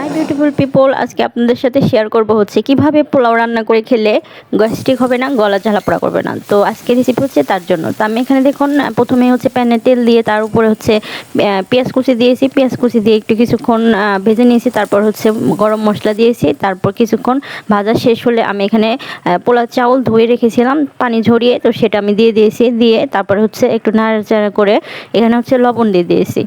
Hi beautiful people আজকে আপনাদের সাথে শেয়ার করব হচ্ছে কীভাবে পোলাও রান্না করে খেলে গ্যাস্ট্রিক হবে না, গলা ঝালাপোড়া করবে না। তো আজকে রেসিপি হচ্ছে তার জন্য। তো আমি এখানে দেখুন প্রথমে হচ্ছে প্যানে তেল দিয়ে তার উপরে হচ্ছে পেঁয়াজ কুচি দিয়েছি। পেঁয়াজ কুচি দিয়ে একটু কিছুক্ষণ ভেজে নিয়েছি, তারপর হচ্ছে গরম মশলা দিয়েছি, তারপর কিছুক্ষণ ভাজা শেষ হলে আমি এখানে পোলাও চাউল ধুয়ে রেখেছিলাম, পানি ঝরিয়ে, তো সেটা আমি দিয়ে দিয়েছি। দিয়ে তারপর হচ্ছে একটু নাড়াচাড়া করে এখানে হচ্ছে লবণ দিয়ে দিয়েছি।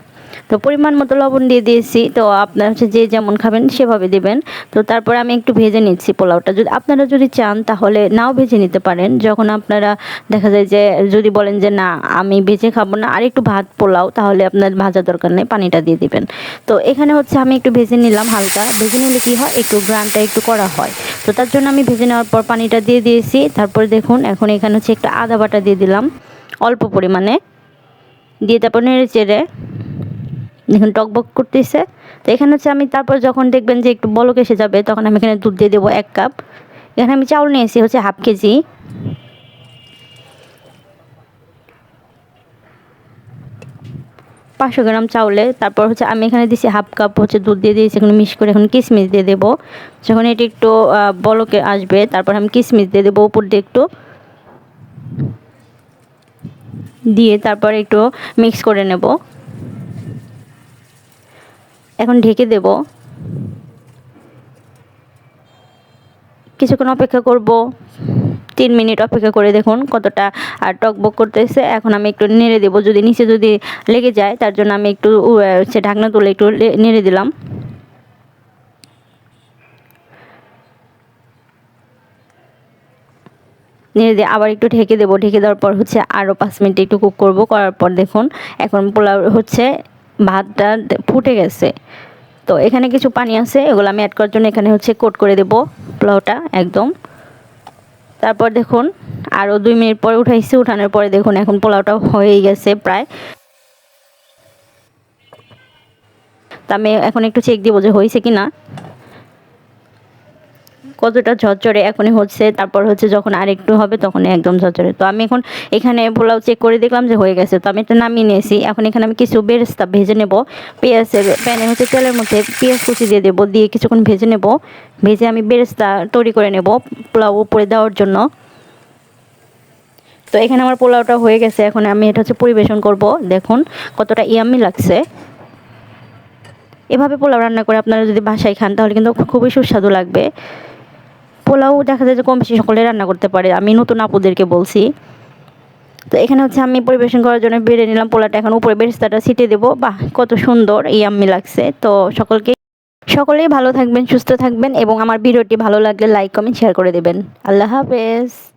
তো পরিমাণ মতো লবণ দিয়ে দিয়েছি। তো আপনারা হচ্ছে যে যেমন খাবেন সেভাবে দেবেন। তো তারপরে আমি একটু ভেজে নিচ্ছি পোলাওটা। যদি আপনারা যদি চান তাহলে নাও ভেজে নিতে পারেন। যখন আপনারা দেখা যায় যে যদি বলেন যে না, আমি ভেজে খাব না আর একটু ভাত পোলাও, তাহলে আপনার ভাজা দরকার নেই, পানিটা দিয়ে দিবেন। তো এখানে হচ্ছে আমি একটু ভেজে নিলাম হালকা। ভেজে নিলে কী হয়? একটু গ্রানটা একটু করা হয়। তো তার জন্য আমি ভেজে নেওয়ার পর পানিটা দিয়ে দিয়েছি। তারপর দেখুন, এখন এখানে হচ্ছে একটু আদা বাটা দিয়ে দিলাম অল্প পরিমাণে। দিয়ে তারপর নেড়ে চেড়ে দেখুন টকবক করতেছে। তো এখানে হচ্ছে আমি তারপর যখন দেখবেন যে একটু বলক এসে যাবে, তখন আমি এখানে দুধ দিয়ে দেবো এক কাপ। এখানে আমি চাউল নিয়েছি, হচ্ছে হাফ কেজি। পাঁচশো গ্রাম চাউলে, তারপর হচ্ছে আমি এখানে দিয়েছি হাফ কাপ হচ্ছে দুধ দিয়ে দিয়েছি, এখানে মিক্স করে এখন কিশমিশ দিয়ে দেবো। যখন এটি একটু বলকে আসবে, তারপর আমি কিশমিশ দিয়ে দেবো উপর দিয়ে একটু। দিয়ে তারপর একটু মিক্স করে নেব। এখন ঢেকে দেব। কিছুক্ষণ অপেক্ষা করব। তিন মিনিট অপেক্ষা করে দেখুন কতটা টকবক করতেছে। এখন আমি একটু নেড়ে দেবো, যদি নিচে যদি লেগে যায়, তার জন্য আমি একটু হচ্ছে ঢাকনা তুলে একটু নেড়ে দিলাম। নেড়ে দিয়ে আবার একটু ঢেকে দেবো। ঢেকে দেওয়ার পর হচ্ছে আরও পাঁচ মিনিট একটু কুক করব। করার পর দেখুন, এখন পোলাও হচ্ছে ভাতটা ফুটে গেছে। তো এখানে কিছু পানি আছে, এগুলো আমি অ্যাড করার জন্য এখানে হচ্ছে কোট করে দেব পোলাওটা একদম। তারপর দেখুন আরও দুই মিনিট পরে উঠাইছি, উঠানোর পরে দেখুন এখন পোলাওটা হয়েই গেছে প্রায়। তা আমি এখন একটু চেক দিব যে হয়েছে কি না কতটা ঝরঝরে এখনই হচ্ছে, তারপর হচ্ছে যখন আর একটু হবে তখন একদম ঝরঝরে। তো আমি এখন এখানে পোলাও চেক করে দেখলাম যে হয়ে গেছে, তো আমি এটা নামিয়ে নিয়েছি। এখন এখানে আমি কিছু বেরেস্তা ভেজে নেব। পেঁয়াজের প্যানে হচ্ছে তেলের মধ্যে পেঁয়াজ কুচি দিয়ে দেবো, দিয়ে কিছুক্ষণ ভেজে নেব। ভেজে আমি বেরেস্তা তৈরি করে নেব পোলাও উপরে দেওয়ার জন্য। তো এখানে আমার পোলাওটা হয়ে গেছে, এখন আমি এটা হচ্ছে পরিবেশন করব। দেখুন কতটা ইয়ামি লাগছে। এভাবে পোলাও রান্না করে আপনারা যদি বাসায় খান তাহলে কিন্তু খুবই সুস্বাদু লাগবে। পোলাও দেখা যায় যে কম বেশি সকলে রান্না করতে পারে। আমি নতুন আপুদেরকে বলছি। তো এখানে হচ্ছে আমি পরিবেশন করার জন্য বেড়ে নিলাম পোলাটা এখন উপরে বেরেস্তাটা ছিটে দেবো। বাহ, কত সুন্দর এই আমি লাগছে। তো সকলকে, সকলেই ভালো থাকবেন, সুস্থ থাকবেন এবং আমার ভিডিওটি ভালো লাগলে লাইক কমেন্ট শেয়ার করে দেবেন। আল্লাহ হাফেজ।